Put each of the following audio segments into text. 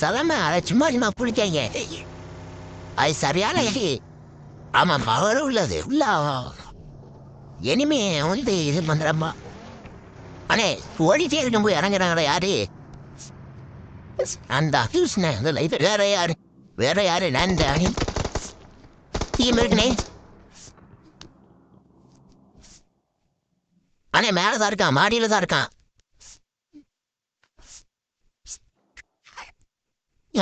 சலமா அதை சும்மா சும்மா பிடிக்காங்க அது சரியான இது. ஆமா பவர் உள்ளது. உள்ள இனிமே வந்து இது பண்றப்பா அண்ணே ஓடிட்டே இருக்கும்போது இறங்குறாங்களே யாரு? அந்த அக்யூஸ்னே அந்த லைஃப் வேற யாரு? வேற யாரு? நான் தானே. டீம் இருக்குனே அண்ணே மேலதான் இருக்கான் மாடியில தான் இருக்கான்.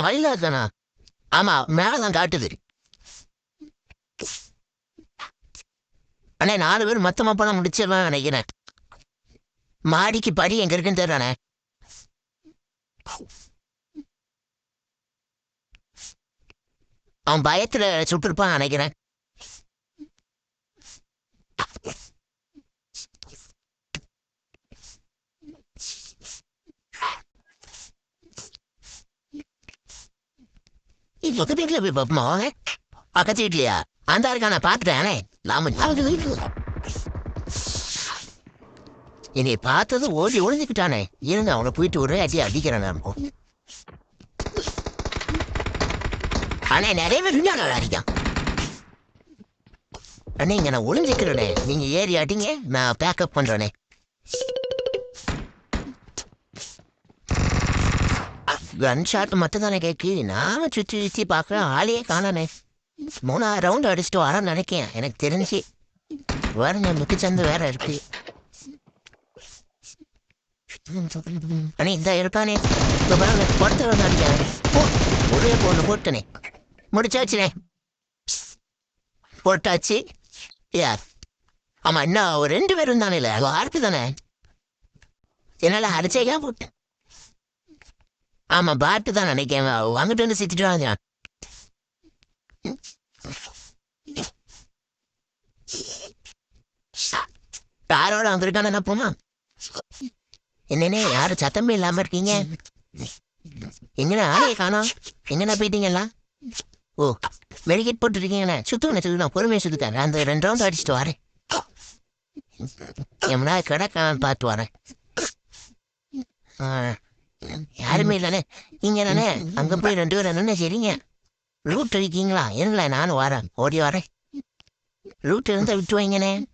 வழியில இருக்கானா ஆமா மேலதான் காட்டுது அண்ணே நாலு பேர் மொத்தமா பணம் முடிச்சிடலாம் நினைக்கிறேன். மாடிக்கு படி எங்க இருக்குன்னு தெரியலண்ணே. அவன் பயத்துல சுட்டிருப்பான் நினைக்கிறேன். இவ்வளவு வீட்டுல போய் பார்ப்போமா பக்கத்து வீட்லயா அந்த இருக்கான பார்த்துட்டானே. நாம அவங்க வீட்டுல? என்னை பார்த்தது ஓடி ஒளிஞ்சுக்கிட்டானே. இருங்க அவனை போயிட்டு ஒரே அடி அடிக்கிறேன் நான். இப்போ. ஆனா நிறைய பேர் இன்னும் அடிக்கான் அண்ணே இங்க நான் ஒளிஞ்சிக்கிறேனே. நீங்க ஏறி அடிங்க நான் பேக்கப் பண்றேனே. கன் ஷாட் மட்டும் தானே கேட்கு நாம சுற்றி சுற்றி பார்க்குறேன் ஆளையே காணானே மூணாவது ரவுண்ட் அடிச்சுட்டு வரேன்னு நினைக்கேன் எனக்கு தெரிஞ்சு. வேற நான் மிக்கச்சந்து வேற இருக்கு. அண்ணே இந்த இருக்கானே. இந்த பாருங்க பொறுத்த வந்து அடிக்கிறேன் ஒரே பொண்ணு போட்டனே முடிச்சாச்சுனே போட்டாச்சு. யார் ஆமாம் இன்னும் ஒரு ரெண்டு பேரும் தானே இல்லை ஆர்த்தி தானே. என்னால அடிச்சேக்கா போட்டேன். ஆமாம் பாட்டு தான் நினைக்கேன். வாங்கிட்டு வந்து சித்திட்டு வாங்க. யாரோட வந்திருக்கான என்ன போமா? என்னண்ணே யாரும் சத்தமே இல்லாமல் இருக்கீங்க? எங்கண்ணா ஆளையே காணோம். எங்கண்ணா போயிட்டீங்களா ஓ மெடிக்கேட் போட்டுருக்கீங்கண்ணே. சுத்துவண்ணே சுத்துதான் பொறுமையை சுத்துக்காரு அந்த ரெண்டு ரவுண்ட் அடிச்சுட்டு வரேன். எம்னா கிடக்கான்னு பார்த்து வரேன். ஆ, யாருமே இல்லைண்ணே. நீங்க தானே அங்க போய் ரெண்டு பேரும் என்ன சரிங்க. ரூட் அடிக்கீங்களா இருங்களேன் நானும் வரேன். ஓடி வரேன். ரூட் இருந்தா விட்டு வைங்கண்ணே.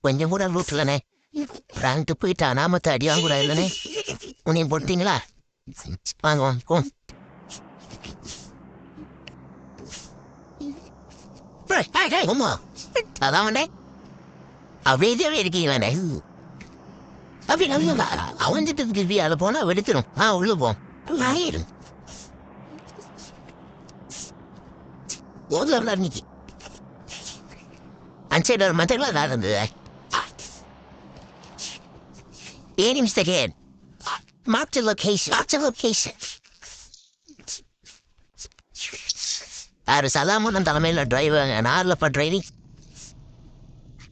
கொஞ்சம் கூட ரூட் இல்லைண்ணே. ராங்கிட்டு போயிட்டா நாமத்தை அடி வாங்க கூட இல்லைண்ணே. உன்னையும் போட்டீங்களா? வாங்க வாங்க. அதான் அப்படியே இருக்கீங்களாண்ணே. அப்படி நம்ம அவன் கிருபி அதை போனா வெடிச்சிடும் ஆ உள்ள போம் ஆயிடும் ஓதுல இருந்துச்சு அன்சைடு ஒரு மத்தங்களா நல்லா இருந்தது. ஏன் நிமிஷம் கேட் Mark the location. Mark the location. யாரு சதாமுடன் தலைமையில் டிரைவர் நாரில் இப்போ டிரைவிங்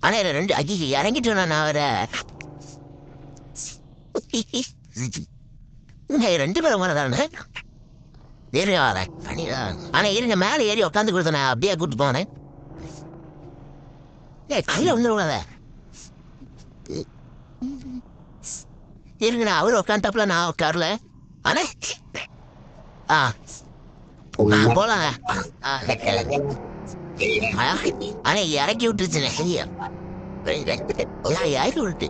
ஆனால் இதுல ரெண்டு அஜி இறங்கிட்டு நான் அவரை. இங்க ரெண்டு பேரும் வரதானே ஏறி வரேன் ஆனா இருங்க மேலே ஏறி உட்காந்து கொடுத்தேன் அப்படியே கூட்டு போனேன் ஏ கையில் வந்துடுவாத இருங்க நான் அவர் உட்காந்துட்டாப்புல நான் உட்காரல ஆனா ஆ போலாங்க ஆ, ஆனா இறக்கி விட்டுருச்சுண்ணே ஐயா இறக்கி விட்டு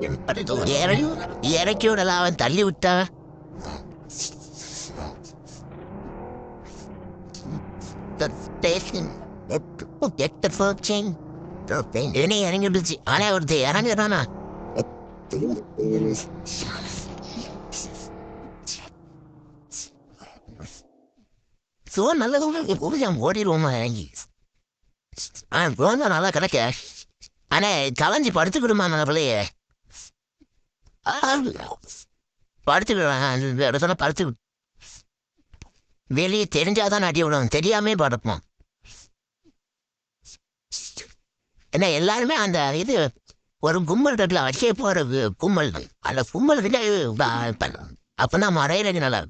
இறக்கி இறக்கி அவன் தள்ளி விட்டா? The station. இறங்கி விட்டுச்சு ஆனா ஒருத்தர் இறங்குறானா? சோ நல்லது கொஞ்சம் ஓடிடுவோமா இறங்கி. ஆ போனா நல்லா கிடைக்க. ஆனா கலைஞ்சி படுத்துக்கிடுமா படுத்துக்கிறேன் படுத்துக்கிடுவேன். இடத்துல படுத்து வெளியே தெரிஞ்சாதான் அடி விடுவோம் தெரியாமே படுப்போம். என்ன எல்லாருமே அந்த இது ஒரு கும்பல் இருக்குல்ல வச்சே போகிற கு- கும்பல் அந்த கும்பல் கிட்ட அப்பதான் மறையிறது நல்லா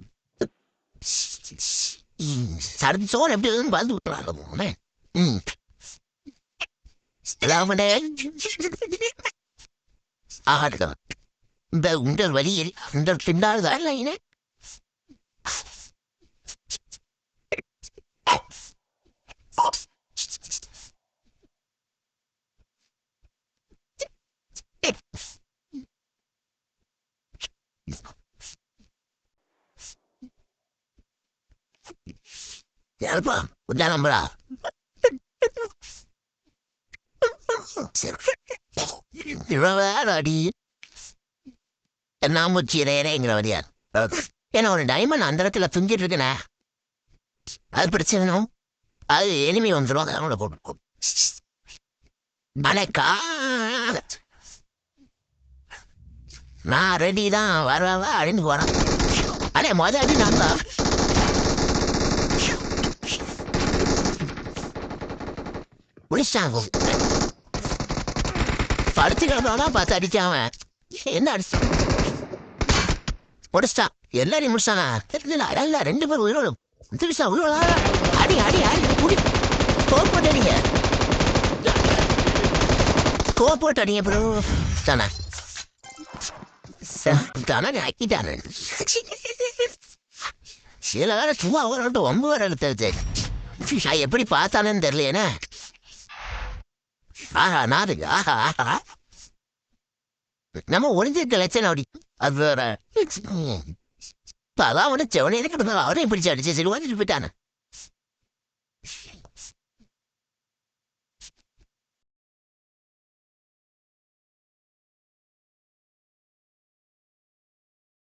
சரத்து சோறு எப்படி இருக்குன்னு பார்த்து விட்டுறாங்க ம். எல்லாமே ஆகட்டும் இந்த உண்டர் வழியில் உண்டர் பின்னால் தான் லைனு ஏப்பா உண்டா நம்பரா அடி என்ன முச்சியறேங்கிற வரியா ஏன்னா ஒரு டைமண்ட் அந்த இடத்துல துங்கிட்டு இருக்கேனே அது பிரச்சனை அது எளிமை வந்துடும் அவங்கள போட்டு அனக்கா நான் ரெடி தான் வரவா அப்படின்னு அழிந்து போறேன். அடே மொத அடி நான் தான். முடிச்சாங்க படுத்துக்கிறதா பார்த்து அடிச்சாவன் என்ன அடிச்சு முடிச்சிட்டான் எல்லாரையும் முடிச்சாங்க இல்ல இல்ல ரெண்டு பேர் உயிரோடும். திருச்சா உயிரோட? அடி அடி அடி குடி கோப் போட்டு அடிங்க. கோப் போட்டு அடிங்க ப்ரோ தானே? தானே ஆக்கிட்டாரு சில வேலை சும்மா ஒரு ஒம்பு வேற எடுத்து எப்படி பார்த்தானேன்னு தெரியலையேனே ஆஹா நாடுங்க ஆஹா ஆஹா. நம்ம ஒளிஞ்சிருக்க லட்சணம் அப்படி அது வேற அதான் வந்து செவனே கிடந்தாலும் அவரையும் பிடிச்சு அடிச்சு சரி வந்துட்டு போயிட்டானே